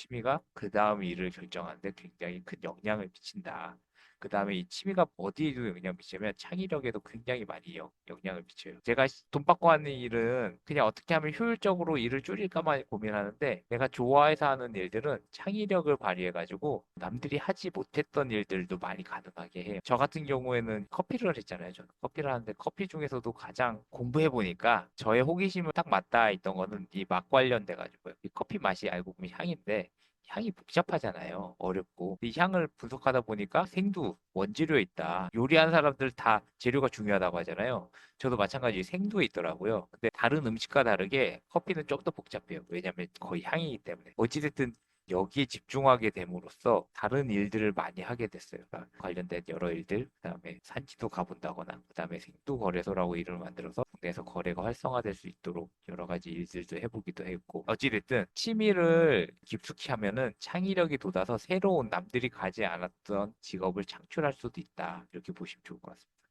취미가 그 다음 일을 결정하는데 굉장히 큰 영향을 미친다. 그 다음에 이 취미가 어디에도 영향을 미치냐면 창의력에도 굉장히 많이 영, 영향을 미쳐요. 제가 시- 돈 받고 하는 일은 그냥 어떻게 하면 효율적으로 일을 줄일까만 고민하는데 내가 좋아해서 하는 일들은 창의력을 발휘해가지고 남들이 하지 못했던 일들도 많이 가능하게 해요. 저 같은 경우에는 커피를 했잖아요. 저는 커피를 하는데 커피 중에서도 가장 공부해보니까 저의 호기심을 딱 맞닿아 있던 거는 이 맛 관련돼 가지고요. 이 커피 맛이 알고 보면 향인데 향이 복잡하잖아요. 어렵고. 이 향을 분석하다 보니까 생두, 원재료에 있다. 요리하는 사람들 다 재료가 중요하다고 하잖아요. 저도 마찬가지 생두에 있더라고요. 근데 다른 음식과 다르게 커피는 좀 더 복잡해요. 왜냐면 거의 향이기 때문에. 어찌됐든 여기에 집중하게 됨으로써 다른 일들을 많이 하게 됐어요. 그러니까 관련된 여러 일들, 그다음에 산지도 가본다거나, 그다음에 생두 거래소라고 이름을 만들어서 국내에서 거래가 활성화될 수 있도록 여러 가지 일들도 해보기도 했고, 어찌됐든 취미를 깊숙이 하면은 창의력이 돋아서 새로운 남들이 가지 않았던 직업을 창출할 수도 있다. 이렇게 보시면 좋을 것 같습니다.